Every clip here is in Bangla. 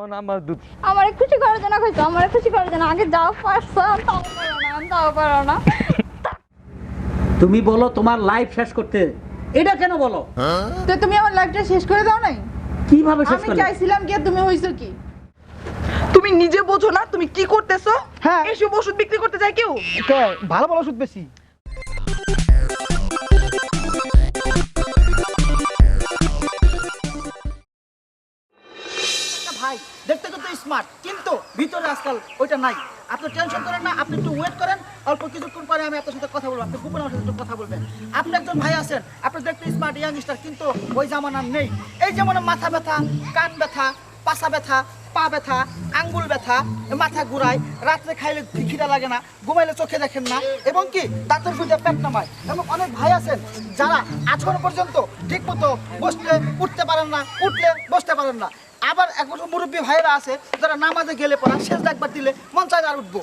তখন আমার দুধ আমার খুশি করার জন্য কইছো আমার খুশি করার জন্য আগে যাও পারছ তাও পারো না তাও পারো না। তুমি বলো তোমার লাইফ শেষ করতে এটা কেন বলো? তো তুমি আমার লাইফটা শেষ করে দাও নাই? কীভাবে শেষ আমি করলে? চাইছিলাম কি আর তুমি হইছো কি? তুমি নিজে বোঝো না তুমি কি করতেছো? হ্যাঁ। এইসব ওষুধ বিক্রি করতে যায় কেউ? কে? ভালো ভালো ওষুধ বেশি। স্মার্ট কিন্তু ভিতরে আজকাল ওইটা নাই। আপনি টেনশন করেন না, আপনি একটু ওয়েট করেন, অল্প কিছুক্ষণ পরে আমি আপনার সাথে কথা বলব, আপনি গোপনে আমার সাথে একটু কথা বলবেন। আপনি একজন ভাই আছেন, আপনি দেখতে স্মার্ট ইয়াংস্টার কিন্তু ওই জামানার নেই। এই যেমন মাথা ব্যথা, কান ব্যথা, পাছা ব্যথা, পা ব্যথা, আঙ্গুল ব্যথা, মাথা ঘুরায়, রাত্রে খাইলে খিদা লাগে না, ঘুমাইলে চোখে দেখেন না, এবং কি দাঁতের ফুটে পেট নামায়। এবং অনেক ভাই আছেন, যারা আজকের পর্যন্ত ঠিক মতো বসতে, উঠতে পারেন না, উঠলে বসতে পারেন না। আবার একবার মুরব্বী ভাইরা আছে, যারা নামাজে গেলে পড়া শেষ একবার দিলে মন চায় আর উঠবো।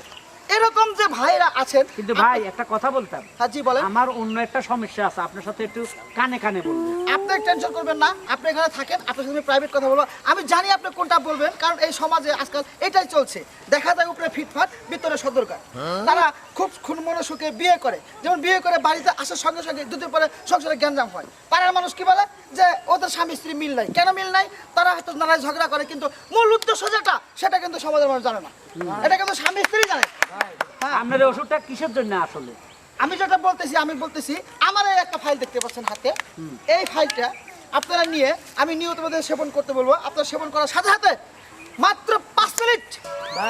এরকম যে ভাইরা আছেন কিন্তু ভাই একটা কথা বলতাম। হ্যাঁ জি বলেন। আমার অন্য একটা সমস্যা আছে আপনার সাথে একটু কানে কানে বলব আপনি টেনশন করবেন না আপনি এখানে থাকেন আপনার সাথে প্রাইভেট কথা বলব। আমি জানি আপনি কোনটা বলবেন কারণ এই সমাজে আজকাল এটাই চলছে। দেখা যায় উপরে ফিটফাট ভিতরে সদরকার তারা খুব খুন মনসুখে বিয়ে করে। যেমন বিয়ে করে বাড়িতে আসার সঙ্গে সঙ্গে দুদিন পরে সংসারে গ্যাঞ্জাম হয়। পাড়ার মানুষ কি বলে? যে ওদের স্বামী স্ত্রী মিল নাই। কেন মিল নাই? তারা হয়তো নারায় ঝগড়া করে কিন্তু মূল উদ্দেশ্য যেটা সেটা কিন্তু সমাজের মানুষ জানে না। এটা কিন্তু স্বামী স্ত্রী জানে। আপনার ওষুধটা কিসের জন্য আসলে? আমি যেটা বলতেছি আমি বলতেছি আমার একটা ফাইল দেখতে পাচ্ছেন হাতে। এই ফাইলটা আপনারা নিয়ে আমি নিয়মিত ভাবে সেবন করতে বলব। আপনারা সেবন করার সাথে সাথে মাত্র পাঁচ মিনিট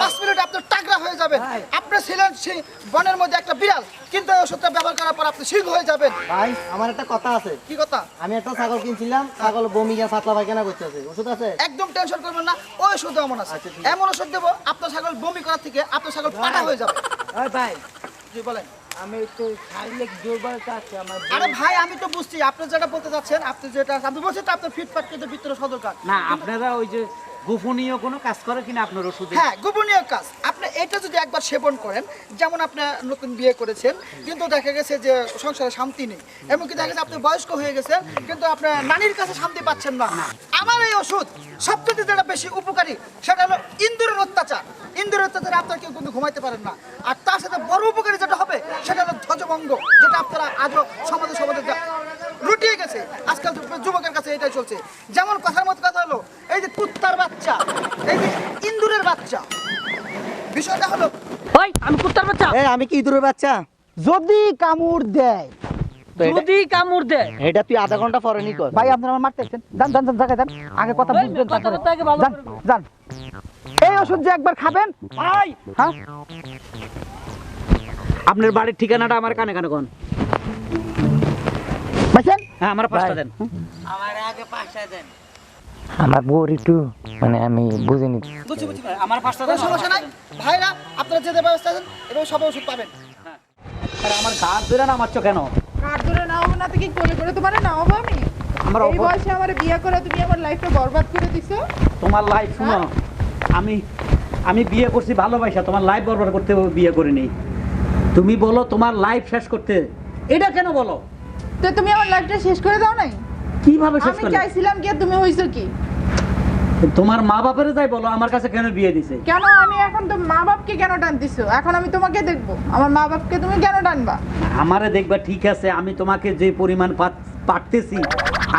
পাঁচ মিনিট আপনার টাকরা হয়ে যাবেন আপনি ছিলেন সেই বনের মধ্যে একটা বিড়াল কিন্তু এই ওষুধটা ব্যবহার করার পর আপনি সিংহ হয়ে যাবেন। ভাই আমার একটা কথা আছে। কি কথা? আমি একটা ছাগল কিনছিলাম ছাগল বমি গিয়ে সাতলা পায়খানা করতেছে। ওষুধ আছে? একদম টেনশন করবেন না ওই ওষুধ এমন আছে। এমন ওষুধ দেবো আপনার ছাগল বমি করার থেকে আপনার ছাগল পাটা হয়ে যাবে। ভাই জি বলেন। আমি একটু শারীরিক দুর্বলতা আছে আমার আরে ভাই আমি তো বুঝছি আপনি যেটা বলতে চাচ্ছেন আপনি যেটা আপনি বলছেন তো আপনার ফিটফাট কিন্তু ভিতরে সদরকার। না আপনারা ওই যে গোপনীয় কোনো কাজ করে কিনা আপনার ওষুধে? হ্যাঁ গোপনীয় কাজ। আপনি এটা যদি একবার সেবন করেন, যেমন আপনি নতুন বিয়ে করেছেন, কিন্তু দেখা গেছে যে সংসারে শান্তি নেই। এমনকি দেখা গেছে আপনি বয়স্ক হয়ে গেছেন, কিন্তু আপনার নানির কাছে শান্তি পাচ্ছেন না। আমার এই ওষুধ সবচেয়ে যেটা বেশি উপকারী, সেটা হলো ইন্দুরের অত্যাচার। ইন্দুরের অত্যাচারে আপনার কেউ কিন্তু ঘুমাইতে পারেন না। আর তার সাথে বড় উপকারী যেটা হবে, সেটা হলো ধ্বজভঙ্গ, যেটা আপনারা আজও সমাজে সমাজে যা- লুটিয়ে গেছে। আজকাল যুবকের কাছে এটাই চলছে। যেমন কথার মতো কথা হলো, এই যে বাচ্চা। এই ইন্দুরের বাচ্চা। বিষয়টা হলো ওই আমি কুত্তার বাচ্চা। এই আমি কি ইঁদুরের বাচ্চা? যদি কামড় দেয়। যদি কামড় দেয়। এটা তুই আধা ঘণ্টা পরে নি কর। ভাই আপনারা আমার মারতে আসছেন জান জান জান জায়গায় যান। আগে কথা বুঝবেন তারপরে কথাবার্তা আগে ভালো যান যান। এই ওষুধ যে একবার খাবেন ভাই! হ্যাঁ? আপনার বাড়ির ঠিকানাটা আমার কানে কানে কোন? হ্যাঁ আমার পাঁচটা দেন। আমার বউর একটু মানে আমি বুঝিনি বুঝছি বুঝছি আমার পাঁচটা সমস্যা নাই। ভাইরা আপনারা যে ব্যবস্থা আছেন এবং সব ওষুধ পাবেন। আরে আমার গাছ ধরে না নামাচ্ছ কেন? কাঠ ধরে নাও না থেকে কোলে করে তোমার নাওবো আমি? আমার এই বয়সে আমার বিয়ে করে তুমি আমার লাইফটা বরবাদ করে দিছো? তোমার লাইফ শুনো আমি আমি বিয়ে করছি ভালোবাসা তোমার লাইফ বরবাদ করতে বিয়ে করিনি। তুমি বলো তোমার লাইফ শেষ করতে এটা কেন বলো? তো তুমি আমার লাইফটা শেষ করে দাও নাই? কীভাবে শেষ আমি চাইছিলাম কি আর তুমি হইছো কি? তোমার মা বাপের যাই বলো আমার কাছে কেন বিয়ে দিছে? কেন আমি এখন তো মা বাপকে কেন টানতেছো? এখন আমি তোমাকে দেখব। আমার মা বাপকে তুমি কেন টানবা? আমারে দেখবা ঠিক আছে আমি তোমাকে যে পরিমাণ পাঠতেছি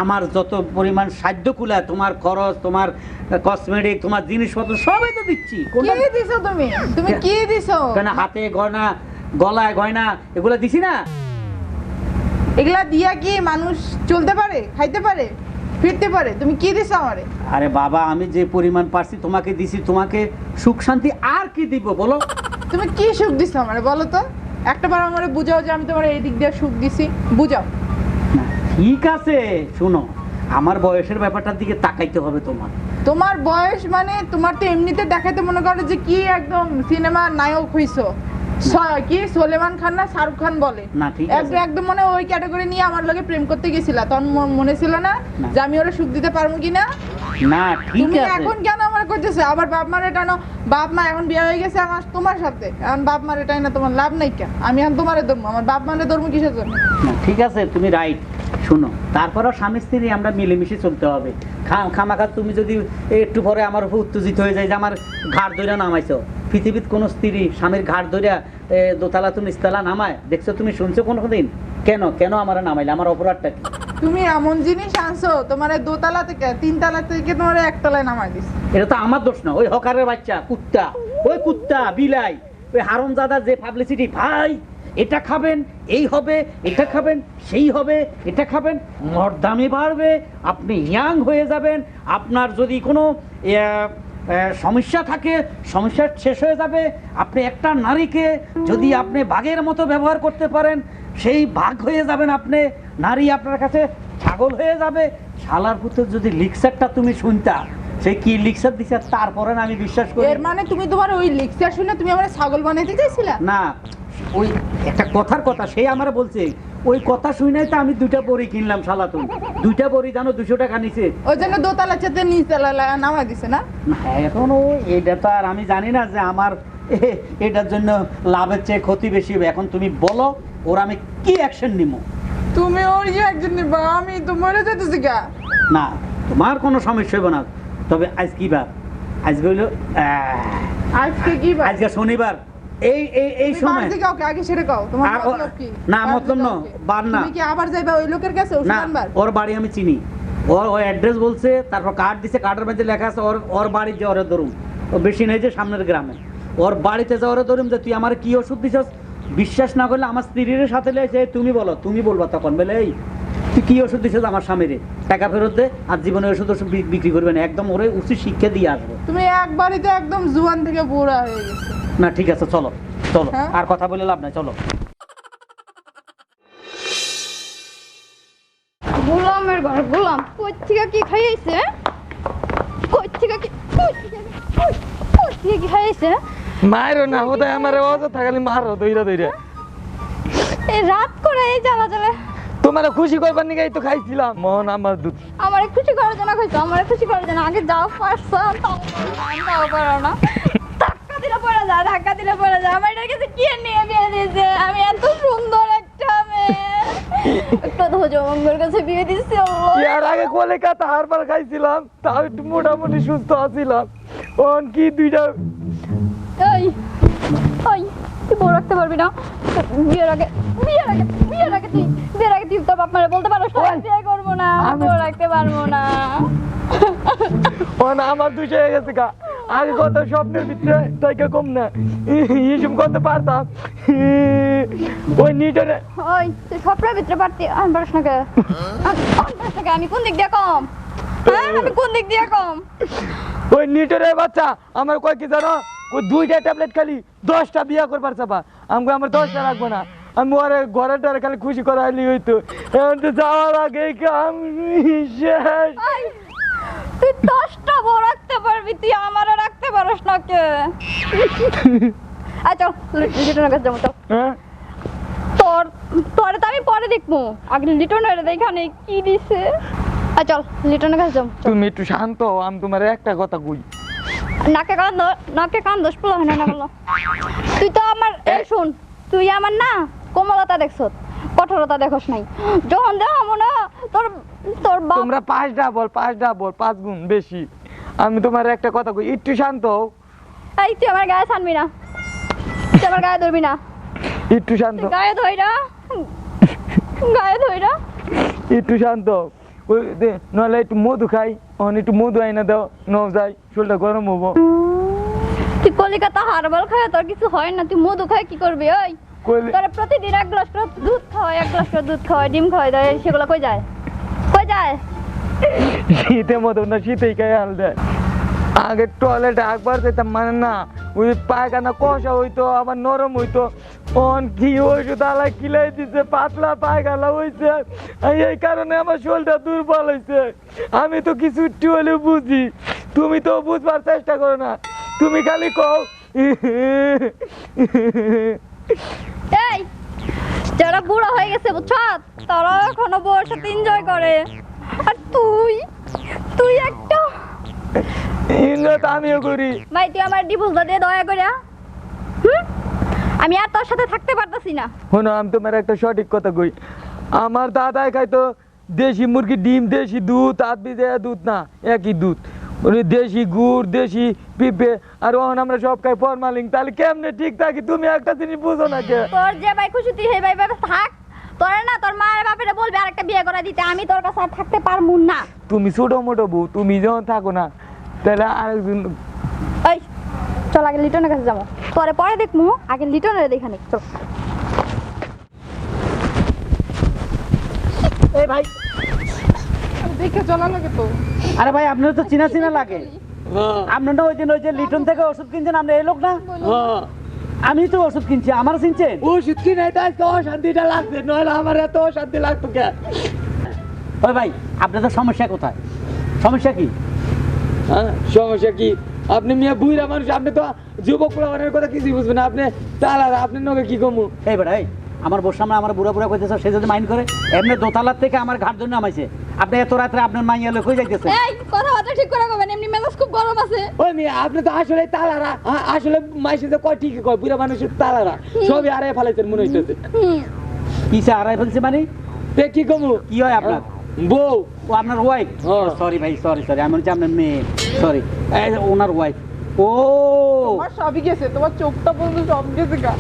আমার যত পরিমাণ সাধ্য কুলা তোমার খরচ তোমার কসমেটিক তোমার জিনিসপত্র সবই তো দিচ্ছি। কি দিছো তুমি? তুমি কি দিছো? কেন হাতে গয়না গলায় গয়না এগুলো দিছি না? এগুলা দিয়া কি মানুষ চলতে পারে খাইতে পারে? ফিরতে পারে তুমি কি দিছো আমারে? আরে বাবা আমি যে পরিমাণ পারছি তোমাকে দিছি তোমাকে সুখ শান্তি আর কি দিব বলো? তুমি কি সুখ দিছো আমারে বলো তো? একটা বার আমারে বুঝাও যে আমি তোমার এই দিক দিয়ে সুখ দিছি বুঝাও। ঠিক আছে শুনো আমার বয়সের ব্যাপারটার দিকে তাকাইতে হবে তোমার। তোমার বয়স মানে তোমার তো এমনিতে দেখাতে মনে করো যে কি একদম সিনেমার নায়ক হইছো। কি সোলেমান খান না শাহরুখ খান বলে। একদম মনে ওই ক্যাটাগরি নিয়ে আমার লগে প্রেম করতে গেছিলা। তখন মনে ছিল না। যে আমি ওরা সুখ দিতে পারব কিনা? না ঠিক তুমি আছে। এখন কেন আমার করতেছো? আবার বাপ মারে টানো। বাপ মা এখন বিয়ে হয়ে গেছে আমার তোমার সাথে। এখন বাপ মারে টাই না তোমার লাভ নাই কেন? আমি এখন তোমারে ধরবো। আমার বাপ মারে ধরবো কিসের জন্য? ঠিক আছে তুমি রাইট শুনো তারপরও স্বামী স্ত্রী আমরা মিলেমিশে চলতে হবে। খামাখা তুমি যদি একটু পরে আমার উপর উত্তেজিত হয়ে যায় যে আমার ঘাট ধরে নামাইছো পৃথিবীর কোনো স্ত্রী স্বামীর ঘাট ধরে দোতলা তুমি নিস্তালা নামায়? দেখছ তুমি শুনছো কোনো দিন কেন? কেন আমার নামাইলে? আমার অপরাধটা কি? তুমি এমন জিনিস আনছো তোমার দোতলা থেকে তিনতলা থেকে তোমার একতলায় নামাই দিস এটা তো আমার দোষ না ওই হকারের বাচ্চা কুত্তা ওই কুত্তা বিলাই ওই হারমজাদা যে পাবলিসিটি ভাই! এটা খাবেন এই হবে এটা খাবেন সেই হবে এটা খাবেন মর্দামে বাড়বে আপনি ইয়াং হয়ে যাবেন আপনার যদি কোনো সমস্যা থাকে সমস্যা শেষ হয়ে যাবে আপনি একটা নারীকে যদি আপনি বাঘের মতো ব্যবহার করতে পারেন সেই বাঘ হয়ে যাবেন আপনি নারী আপনার কাছে ছাগল হয়ে যাবে শালার পুত্র যদি লিক্সারটা তুমি শুনতা সে কি লিক্সার দিছে তারপরে আমি বিশ্বাস করি। এর মানে তুমি তোমার ওই লিক্সার শুনে তুমি আমার ছাগল বানাইতে চাইছিলা? না ওই একটা কথার কথা সে আমার বলছে ওই কথা শুনে তো আমি দুইটা বড়ি কিনলাম শালাতুন দুইটা বড়ি জানো দুশো টাকা নিছে? ওই জন্য দোতলা চেতে নিচতলা নামাই দিছে না? এখন ও এটা তো আর আমি জানি না যে আমার এটার জন্য লাভের চেয়ে ক্ষতি বেশি হবে। এখন তুমি বলো ওর আমি কি অ্যাকশন নিব? তুমি ওর যে একজন নিবা আমি তো মরে যেতেছি গা। না তোমার কোনো সমস্যা হবে না। তবে আজ কি বার? আজকে হইল আজকে কি বার? আজকে শনিবার। এই এই এই সময়। আগে সেটা কাও তোমার মতলব কি? না, মতলব না, বার না। তুমি কি আবার যাইবা ওই লোকের কাছে? ওর বাড়ি আমি চিনি। ওর ওই অ্যাড্রেস বলছে তারপর কার্ড দিছে কার্ডের মধ্যে লেখা আছে ওর ওর বাড়ি যে ওরে ধরুন ও বেশি নেই যে সামনের গ্রামে। ওর বাড়িতে যে ওরে ধরুন যে তুই আমার কি ওষুধ দিছস? বিশ্বাস না করলে আমার স্ত্রীর সাথে লেগেছে তুমি বলো তুমি বলবা তখন বলে এই তুই কি ওষুধ দিছিস আমার স্বামীরে? টাকা ফেরত দে আর জীবনে ওষুধ ওষুধ বিক্রি করবে না। একদম ওরে উচিত শিক্ষা দিয়ে আসব। তুমি এক বাড়িতে একদম জুয়ান থেকে বুড়া হয়ে গেছে। না ঠিক আছে চলো চলো। হ্যাঁ? আর কথা বলে লাভ নাই চলো। গোলামের ঘর গোলাম কই থেকে কি খাইয়েছে কই থেকে কি কই থেকে কি- কই খাইয়েছে মারো না ওটাই আমার অযথা খালি মারো দইরা দইরা। এই রাত করে এই জ্বালা জ্বালা। তোমার খুশি করবার নিয়ে তো খাইছিলাম। মন আমার দুধ। আমার খুশি করার জন্য খাইছো আমার খুশি করার জন্য। আগে যাও ফার্স্ট তাও পারো না ধাক্কা দিলে পড়ে যায় ধাক্কা দিলে পড়ে যায়। আমার এটার কাছে কি নিয়ে বিয়ে দিয়েছে? আমি এত সুন্দর একটা মেয়ে। একটা ধৈর্য মঙ্গল কাছে বিয়ে দিচ্ছে এর আগে কলিকাতা হারবার খাইছিলাম তাও একটু মোটামুটি সুস্থ আছিলাম। অন কি দুইটা এই ওই তুই বউ রাখতে পারবি না। বিয়ের আগে বিয়ের আগে বিয়ের আগে তুই বিয়ের আগে তুই তোর বাপ মারে বলতে পারো ওই, বিয়ে করব না বউ রাখতে পারব না। অন আমার দুইটা হয়ে গেছে গা। আগে কত স্বপ্নের ভিতরে তাইকে কম না। ইসব করতে পারতাম ওই নিটনে ওই তুই সবটার ভিতরে পারতি আমি পারিস না কে? আমি পারিস না কে? আমি কোন দিক দিয়ে কম? হ্যাঁ আমি কোন দিক দিয়ে কম? ওই নিটনের বাচ্চা আমার কয় কি জানো? ওই দুইটা ট্যাবলেট খালি দশটা বিয়া করবার চাপা আমাকে আমার দশটা রাখব না। আমি ওরে ঘরে টরে খালি খুশি করাইলি হইতো। এখন তো যাওয়ার আগে শেষ। তুই দশটা বউ রাখতে পারবি তুই আমারও রাখতে পারিস না কে? আচ্ছা লিটনের কাছে যাব চল। হ্যাঁ? তোর তোর তো আমি পরে দেখব। আগে লিটনের এখানে কি দিছে? আর চল লিটনের কাছে যাব তুমি একটু শান্ত আমি তোমার একটা কথা কই। নাকে কান নাকে কান দোষ পেল হয় না বলো তুই তো আমার এই শুন তুই আমার না কোমলতা দেখছ কঠোরতা দেখোস নাই। যখন দেখাবো না তোর তোর বাপ তোমরা পাঁচ ডাবল পাঁচ ডাবল পাঁচ গুণ বেশি। আমি তোমার একটা কথা কই একটু শান্ত হও। এই তুই আমার গায়ে ছানবি না। তুই আমার গায়ে ধরবি না। একটু শান্ত। গায়ে ধইরা। গায়ে ধইরা। একটু শান্ত। ওই দে- একটু মধু খাই। অন একটু মধু আইনা দাও ন যাই শরীরটা গরম হব। তুই কলিকাতা হারবাল খায় তোর কিছু হয় না তুই মধু খায় কি করবি ওই? তোর প্রতিদিন এক গ্লাস করে দুধ খাওয়াই এক গ্লাস করে দুধ খাওয়াই ডিম খাওয়াই দেয় সেগুলো কই যায়? কই যায়? শীতে মতো না শীতেই খাই হাল দেয়। আগে টয়লেটে একবার যেতাম মানে না ওই পায়খানা কষা হইতো আবার নরম হইতো। অন কি ওষুধ আলা কিলাই দিছে পাতলা পায়খানা হইছে। আর এই কারণে আমার শরীরটা দুর্বল হইছে। আমি তো কিছু একটু হলেও বুঝি। তুমি তো বুঝবার চেষ্টা করো না। তুমি খালি কও। এই যারা বুড়ো হয়ে গেছে বুঝছ? তারা এখনও বউর সাথে এনজয় করে। আর তুই তুই একটা ইন্দ্র আমিও করি। ভাই তুই আমার ডিভোর্সটা দিয়ে দয়া করে আমি আর তোর সাথে থাকতে পারতাছি না। শোনো আমি তোমার একটা সঠিক কথা কই। আমার দাদাই খাইতো দেশি মুরগি ডিম দেশি দুধ আর বিজে দুধ না একই দুধ। ওই দেশি গুড় দেশি পিঁপে আর ওখানে আমরা সব খাই ফরমালিং তাহলে কেমনে ঠিক থাকি? তুমি একটা জিনিস বুঝো না কে? তোর যে ভাই খুশি তুই সেই ভাই ভাবে থাক। তোর না তোর মায়ের বাপেরে বলবে আরেকটা বিয়ে করে দিতে। আমি তোর কাছে আর থাকতে পারমু না। তুমি ছোট মোটো বউ তুমি যখন থাকো না তাহলে আরেকদিন এই চল আগে লিটনের কাছে যাব। তোরে পরে দেখমু আগে লিটনের দেখা নিক চল। এই ভাই। দেখে চলা লাগে তো। আরে ভাই আপনার তো চিনা চিনা লাগে। আপনার ওই দিন ওই যে লিটন থেকে ওষুধ কিনছেন আপনি এই লোক না? আমি তো ওষুধ কিনছি আমার চিনছেন? ওষুধ কিনে তো আজকে অশান্তিটা লাগছে নইলে আমার এত অশান্তি লাগতো কে? ওই ভাই আপনাদের সমস্যা কোথায়? সমস্যা কি? হ্যাঁ সমস্যা কি? আপনি মেয়ে বুড়া মানুষ আপনি তো যুবক পোলাপানের কথা কিছুই বুঝবেন না। আপনি তালার আপনি নগে কি কমু? এই বেড়াই আমার বসে সামনে আমার বুড়া বুড়া কইতেছে সে যদি মাইন্ড করে এমনি দোতলার থেকে আমার ঘাট জন্য নামাইছে। আপনি এত রাত্রে আপনার মাইয়া লোক হয়ে যাইতেছে এই কথাবার্তা ঠিক করে কবেন এমনি মেজাজ খুব গরম আছে। ওই মেয়ে আপনি তো আসলে তালারা আ- আসলে মাইসে তো কয় ঠিকই কয় বুড়া মানুষের তালারা। সবই আরে ফেলাইছেন মনে হইতেছে। কিসে আড়াই ফেলছে মানে? তে কি কমু? কি হয় আপনার? বউ ও আপনার ওয়াইফ। সরি ভাই সরি সরি আমি হচ্ছে আপনার মেয়ে সরি ওনার ওয়াইফ ও! তোমার সবই গেছে তোমার চোখটা পর্যন্ত সব গেছে গা।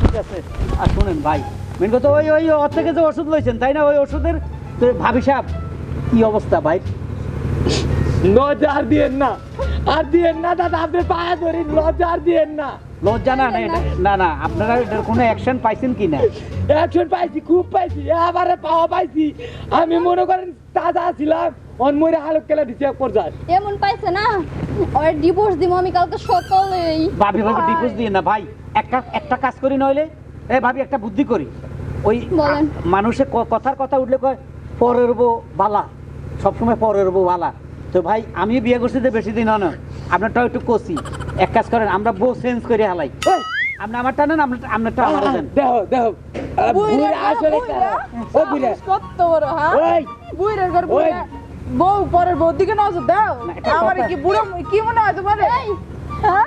ঠিক আছে। আর শুনেন ভাই মেন কথা ওই ওই ওর থেকে যে ওষুধ লইছেন তাই না? ওই ওষুধের তো ভাবি সাহেব কি অবস্থা ভাই? লজ্জা আর দিয়েন না আর দিয়েন না দাদা আপনি পায়ে ধরি লজ্জা আর দিয়েন না। লজ্জা না না এটা- না না আপনারা এটার কোনো অ্যাকশন পাইছেন কি না অ্যাকশন পাইছি খুব পাইছি এবারে পাওয়া পাইছি। আমি মনে করেন তাজা ছিলাম অন মরে হালক কেলা দিছে এক পর্যায়ে। এমন পাইছে না ওর ডিভোর্স দিব আমি কালকে সকালেই। ভাবি ভাবি ডিভোর্স দিয়ে না ভাই একটা একটা কাজ করি নইলে? এ ভাবি একটা বুদ্ধি করি। ওই মানুষে ক- কথার কথা উঠলে কয় পরের বউ বালা সবসময় পরের বউ বালা। তো ভাই আমি বিয়ে করছি তো বেশি দিন হনো না। আপনারটাও একটু কষি। এক কাজ করেন আমরা বউ চেঞ্জ করে হালাই। আপনি আমারটা নেন আপনার আপনারটা আমার দেহ দেহ কত বড় হ্যাঁ? ঘর বউ পরের বউ দিকে নজর দাও। আমার কি বুড়ো কি মনে হয় তোমার? এই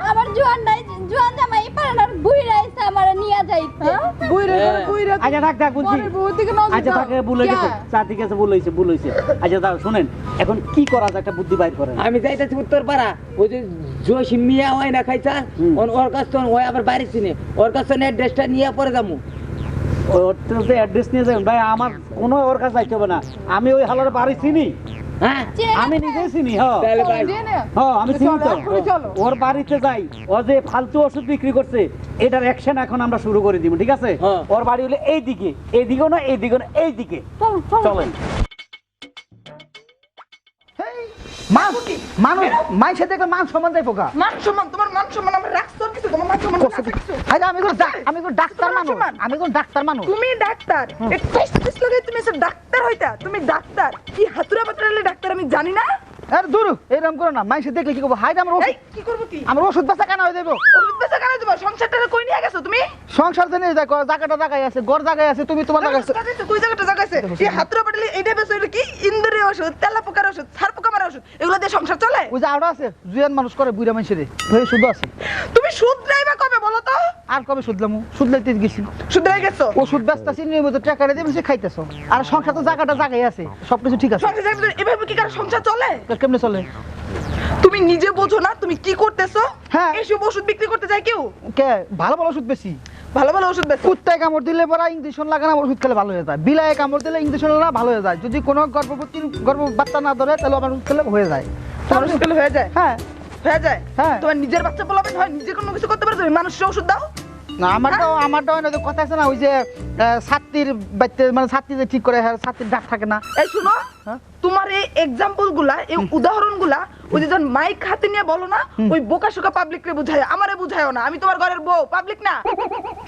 আমার জোয়ান নাই জোয়ান জামাই আমার নিয়ে যাইতে। হ্যাঁ। বুড়া আচ্ছা থাক থাক আচ্ছা ভুলে গেছে। ক্যা? চা ঠিক আছে ভুল হয়েছে ভুল হয়েছে। আচ্ছা দাও শুনেন এখন কি করা যায়? একটা বুদ্ধি বাইর করেন। আমি যাইতেছি উত্তর পাড়া। ওই যে জোশী মিয়া হয় না খাইছা। ওর কাছ থেকে ওই আবার বাড়ি চিনে। ওর কাছ থেকে অ্যাড্রেসটা নিয়ে পরে যাব ওর তো অ্যাড্রেস নিয়ে যাবেন ভাই আমার কোনো ওর কাছে যাইতে হবে না। আমি ওই হালার বাড়ি চিনি। হ্যাঁ? আমি নিজেই চিনি হ্যাঁ তাহলে ভাই। দিয়ে নে। হ্যাঁ আমি চিনি তো। চলো, এক্ষুনি চলো। ওর বাড়িতে যাই। ও যে ফালতু ওষুধ বিক্রি করছে এটার অ্যাকশন এখন আমরা শুরু করে দিব ঠিক আছে। ওর বাড়ি হলে এই দিকে এই দিকেও না এই দিকে না এই দিকে চলেন মানুষ মানুষ মাইসে দেখলে মান সম্মান দেয় পোকা। মান সম্মান তোমার মান সম্মান আমার আরে আমি কোন আমি কোন ডাক্তার মানুষ। আমি কোন ডাক্তার মানুষ। তুমি ডাক্তার। তুমি এসে ডাক্তার হইতা। তুমি ডাক্তার। কি ডাক্তার আমি জানি না? আরে দূর এরকম করো না। মাইসে দেখলে কি করব? হাই আমার ওষুধ কি করব কি? আমার ওষুধ বেচা কেন হয়ে দেবো ওষুধ বেচা কেন দেবো সংসারটা কই নিয়ে গেছো তুমি? সংসার জানি দেখো জায়গাটা জায়গায় আছে জায়গায় আছে তুমি তোমার জায়গায় আছে জাগাইছে, কই জায়গাটা জাগাইছে এই হাতুড়া পাতুড়ালে এইটা বেচো এটা কি? ইন্দুরের ওষুধ তেলা পোকার ওষুধ সার পোকা মারা ওষুধ এগুলো দিয়ে সংসার চলে? ওই যে আরও আছে জুয়ান মানুষ করে বুড়া মানুষের। শুধু আছে। তুমি তো আর কবে শুধলাম শুধলাইতে গেছি। শুধরাই গেছো? ওষুধ ব্যস্তা চিনির মতো টাকা দিয়ে সে খাইতেছো। আর সংসার তো জায়গাটা জায়গায় আছে সবকিছু ঠিক আছে। এভাবে কি কারও সংসার চলে? কেমনে চলে? তুমি নিজে বোঝো না তুমি কি করতেছো? হ্যাঁ। এইসব ওষুধ বিক্রি করতে যায় কেউ? কে? ভালো ভালো ওষুধ বেশি। ভালো ভালো ওষুধ বেচো কুত্তায় কামড় দিলে পরা ইঞ্জেকশন লাগানো ওষুধ খেলে ভালো হয়ে যায়। বিলায় কামড় দিলে ইঞ্জেকশন না ভালো হয়ে যায়। যদি কোনো গর্ভবতী গর্ভ বাচ্চা না ধরে তাহলে আমার ওষুধ খেলে হয়ে যায়। তোমার ওষুধ খেলে হয়ে যায়? হ্যাঁ। হয়ে যায়? হ্যাঁ। তোমার নিজের বাচ্চা বলাবেন হয় নিজে কোনো কিছু করতে পারো? তুমি মানুষের ওষুধ দাও। না আমারটা হয়? কথা আছে না ওই যে ছাত্রীর বাচ্চা মানে ছাত্রী যে ঠিক করে হ্যাঁ ছাত্রীর ডাক থাকে না। এই শুনো হ্যাঁ? তোমার এই এক্সাম্পলগুলা এই উদাহরণগুলা ওই যখন মাইক হাতে নিয়ে বলো না ওই বোকা শোকা পাবলিক রে বুঝায় আমারে বুঝায়ও না আমি তোমার ঘরের বউ পাবলিক না।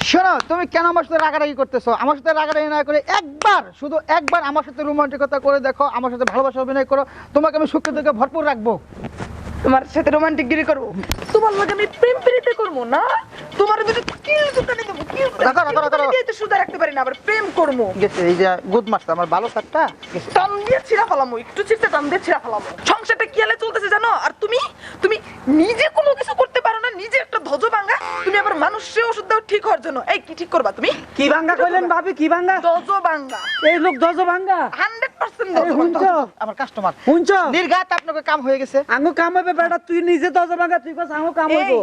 শোনো তুমি কেন আমার সাথে রাগারাগি করতেছো? আমার সাথে রাগারাগি না করে একবার শুধু একবার আমার সাথে রোমান্টিকতা করে দেখো আমার সাথে ভালোবাসা অভিনয় করো তোমাকে আমি সুখে দুঃখে ভরপুর রাখব। তোমার সাথে রোমান্টিক গিরি করব। তোমার লগে আমি প্রেম প্রীতি করব না। তোমার যদি কিল দোকানে দেবো কিল রাখো, রাখো, রাখো। দিয়ে তো সুদা রাখতে পারি না আবার প্রেম করব। গেছে এই যে গুড মাস্টার আমার ভালো সারটা টান দিয়ে ছিঁড়া ফেলামো একটু ছিঁড়তে টান দিয়ে ছিঁড়া ফেলামো। সংসারটা কি হালে চলতেছে জানো? আর তুমি তুমি নিজে কোনো কিছু করতে নিজে একটা ধজ ভাঙ্গা তুমি আবার মানুষের ওষুধ দাও ঠিক হওয়ার জন্য। এই কি ঠিক করবা তুমি? কি ভাঙ্গা কইলেন ভাবি? কি ভাঙ্গা দজ ভাঙ্গা এই লোক হান্ড্রেড পার্সেন্ট এই হুঞ্চ আমার কাস্টমার নির্ঘাত আপনাকে কাম হয়ে গেছে। কাম হবে বেটা তুই নিজে দজ ভাঙ্গা তুই কস কাম হইবো?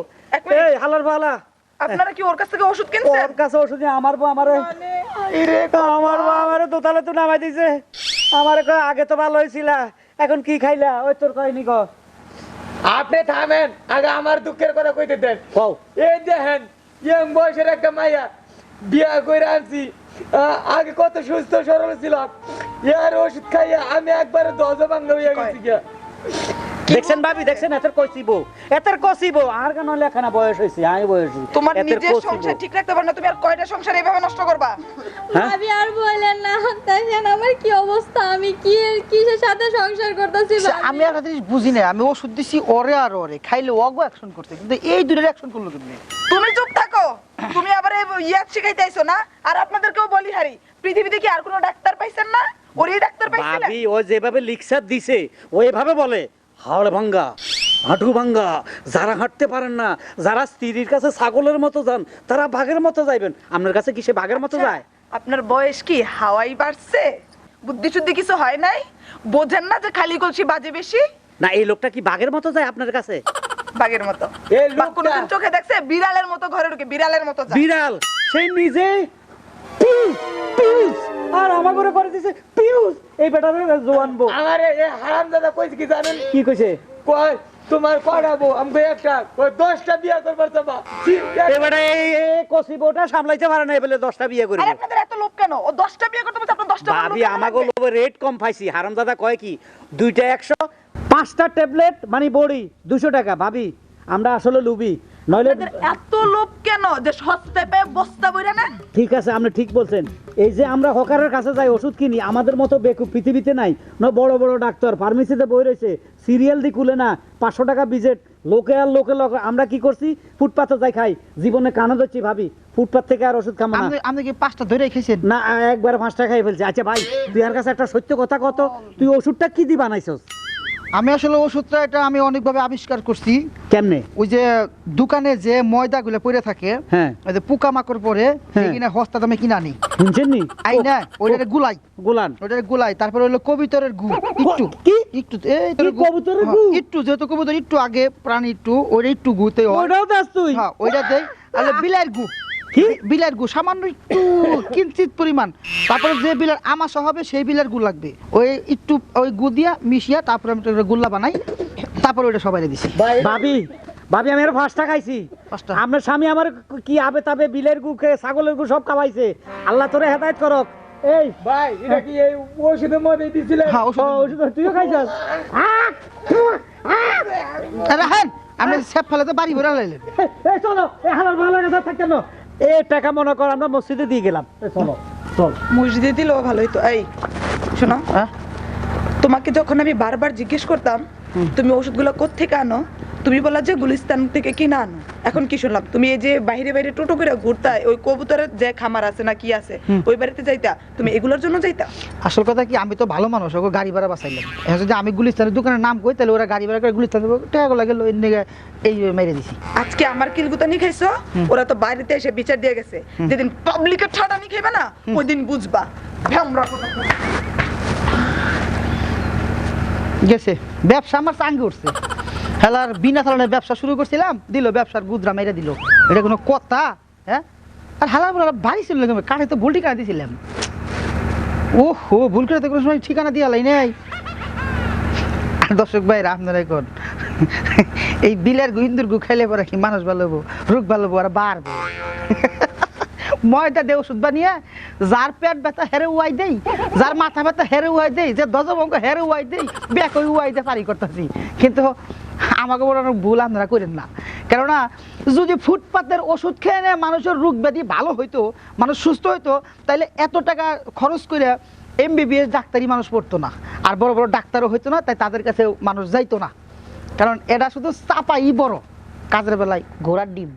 এই হালার বালা। আপনারা কি ওর কাছ থেকে ওষুধ কিনছেন? ওর কাছে ওষুধ আমার বউ আমারে ইরে আমার বউ আমারে দোতালে তো নামাই দিছে। আমারে কয় আগে তো ভালো হইছিলা এখন কি খাইলা? ওই তোর কয়নি ক আপনি থামেন আগে আমার দুঃখের কথা কইতে দেন। এই দেখেন ইয়ং বয়সের একটা মাইয়া বিয়া করে আনছি। আগে কত সুস্থ সরল ছিলাম। ইয়ার ওষুধ খাইয়া আমি একবারে দশ ভাঙ্গা হইয়া গেছি গিয়া। দেখছেন ভাবি দেখছেন? এতের কইছিব এতের কইছিব আর কেন লেখানা বয়স হইছে আমি বয়স তোমার নিজের সংসার ঠিক রাখতে পারো না তুমি আর কয়টা সংসার এইভাবে নষ্ট করবা? হ্যাঁ? ভাবি আর বলেন না দেখেন আমার কি অবস্থা আমি কি কিসের সাথে সংসার করতেছি আমি একটা জিনিস বুঝি না আমি ওষুধ দিছি ওরে আর ওরে খাইলে অগো অ্যাকশন করতে কিন্তু এই দুটোর অ্যাকশন করল কিন্তু তুমি চুপ থাকো তুমি আবার এই ইয়াদ শিখাইতে আইছো না? আর আপনাদেরকেও বলি হারি পৃথিবীতে কি আর কোনো ডাক্তার পাইছেন না? ওরই ডাক্তার পাইছিলেন? ভাবি ও যেভাবে লিকসার দিছে ও এভাবে বলে। হাড় ভাঙ্গা হাঁটু ভাঙ্গা। যারা হাঁটতে পারেন না যারা স্ত্রীর কাছে ছাগলের মতো যান তারা বাঘের মতো যাইবেন। আপনার কাছে কি সে বাঘের মতো যায়? আপনার বয়স কি? হাওয়াই বাড়ছে? বুদ্ধি শুদ্ধি কিছু হয় নাই? বোঝেন না যে খালি কলসি বাজে বেশি? না এই লোকটা কি বাঘের মতো যায় আপনার কাছে? বাঘের মতো। এই বা লোকটা- কোনোদিন চোখে দেখছে বিড়ালের মতো ঘরে ঢুকে বিড়ালের মতো যায়। বিড়াল সেই নিজে পিউস পিউস। আর আমার করে করে দিছে পিউস। এই বেটারে জোয়ান বউ। আমার এই হারাম কইছে কি জানেন? কি কইছে? কয় তোমার আমি একটা ওই দশটা বিয়া করবার চাবা। এবারে এই বউটা সামলাইতে পারে না বলে দশটা বিয়ে আর করবে আপনাদের এত লোভ কেন? ও দশটা বিয়ে করতে বলছে আপনার দশটা ভাবি আমাকে লোভে রেট কম পাইছি। হারাম দাদা কয় কি? দুইটা একশো পাঁচটা ট্যাবলেট মানে বড়ি দুশো টাকা। ভাবি আমরা আসলে লুবি। নইলে এত লোভ কেন? যে সস্তায় পেয়ে বস্তা বইরা না ঠিক আছে আপনি ঠিক বলছেন। এই যে আমরা হকারের কাছে যাই ওষুধ কিনি আমাদের মতো বেকুব পৃথিবীতে নাই। না বড় বড় ডাক্তার ফার্মেসিতে বই রয়েছে সিরিয়াল দি কুলে না পাঁচশো টাকা বিজেট লোকে আর লোকে লোক আমরা কি করছি? ফুটপাতে যাই খাই। জীবনে কানা ধরছি ভাবি ফুটপাথ থেকে আর ওষুধ খাব না। আপনি আপনি কি পাঁচটা ধরে খেয়েছেন? না একবার পাঁচটা খাই ফেলছে। আচ্ছা ভাই তুই আর কাছে একটা সত্য কথা কত? তুই ওষুধটা কি দি বানাইছস? আমি আসলে ওষুধটা এটা আমি অনেকভাবে আবিষ্কার করছি। কেমনে? ওই যে দোকানে যে ময়দাগুলো পড়ে থাকে হ্যাঁ। ওই যে পোকা মাকড় পরে হ্যাঁ। কিনা হস্তা দামে কিনা আনি। শুনছেন নি? আই না ওইটা গুলাই। গোলান। ওইটা গুলাই তারপরে হলো কবিতরের গু একটু কি? একটু এই কবুতরের গু? হ্যাঁ, একটু যেহেতু কবুতর একটু আগে প্রাণী একটু ওইটা একটু গুতে হয়। ওটাও দাস তুই। হ্যাঁ ওইটা দেই আর বিলাইয়ের গু। কি? বিলাইয়ের গু সামান্য একটু কিঞ্চিত পরিমাণ। তারপরে যে বিলার আমাশা হবে সেই বিলার গু লাগবে। ওই একটু ওই গু দিয়া মিশিয়া তারপরে আমি একটা গুল্লা বানাই তারপরে ওইটা সবাই দিছি। ভাবি ভাবি আমি আর পাঁচটা খাইছি? আপনার স্বামী আমার কি আবে তাবে বিলের গু খেয়ে ছাগলের গু সব খাওয়াইছে? আল্লাহ তোরে হেদায়ত করক। এই ভাই এটা কি এই ওষুধের মধ্যে দিছিলে? হ্যাঁ ওষুধ তুইও খাইছস! আরে হ্যাঁ আমি সেপ ফেলাতে বাড়ি ভরে লাইলেন এই চলো এই হালার ভালো কাছে থাকতেন না এই টাকা মনে কর আমরা মসজিদে দিয়ে গেলাম। চলো চল। মসজিদে দিলেও ভালো হইতো এই শোনো। হ্যাঁ? তোমাকে যখন আমি বারবার জিজ্ঞেস করতাম তুমি ওষুধগুলো কোথেকে আনো? তুমি বলা যে গুলিস্তান থেকে কিনা আনো। এখন কি শুনলাম? তুমি এই যে বাইরে বাইরে টোটো করে ঘুরতা ওই কবুতরের যে খামার আছে না কি আছে ওই বাড়িতে যাইতা? তুমি এগুলোর জন্য যাইতা? আসল কথা কি আমি তো ভালো মানুষ ওকে গাড়ি ভাড়া বাঁচাইলাম এখন যদি আমি গুলিস্তানের দোকানের নাম কই তাহলে ওরা গাড়ি ভাড়া করে গুলিস্তান দেবো। টাকা লাগে এই মেরে দিছি। আজকে আমার কিলগুতানি খাইছো? ওরা তো বাড়িতে এসে বিচার দিয়ে গেছে। যেদিন পাবলিকের ঠাডানি খাইবে না ওই দিন বুঝবা। ভ্যামরা। গেছে। ব্যবসা আমার চাঙ্গে উঠছে। হেলার বিনা চালানের ব্যবসা শুরু করছিলাম, দিল ব্যবসার গুদরা মেরে দিল। এটা কোনো কথা হ্যাঁ? আর হালার বলে বাড়ি ছিল কাঠে তো ভুল ঠিকানা দিয়েছিলাম ও হো ভুল করে তো কোনো সময় ঠিকানা দিয়া লাই নাই। দর্শক ভাইরা, আপনারা এখন এই বিলের গু ইন্দুর গু খাইলে পরে কি মানুষ ভালো হব, রোগ ভালো হব আর বাড়বো ময়দা দে ওষুধ বানিয়ে যার পেট ব্যথা হেরে উয়াই দেই, যার মাথা ব্যথা হেরে উয়াই দেই, যে দজবঙ্গ হেরে উয়াই দেই ব্যাক উয়াই দে পারি করতেছি। কিন্তু আমাকে বড় ভুল আপনারা করেন না। কেননা, যদি ফুটপাতের ওষুধ খেয়ে নেয়, মানুষের রোগ ব্যাধি ভালো হইতো, মানুষ সুস্থ হইতো তাহলে এত টাকা খরচ করে এমবিবিএস ডাক্তারই মানুষ পড়তো না। আর বড় বড় ডাক্তারও হইতো না, তাই তাদের কাছে মানুষ যাইতো না। কারণ এটা শুধু চাপাই বড়, কাজের বেলায় ঘোড়ার ডিম।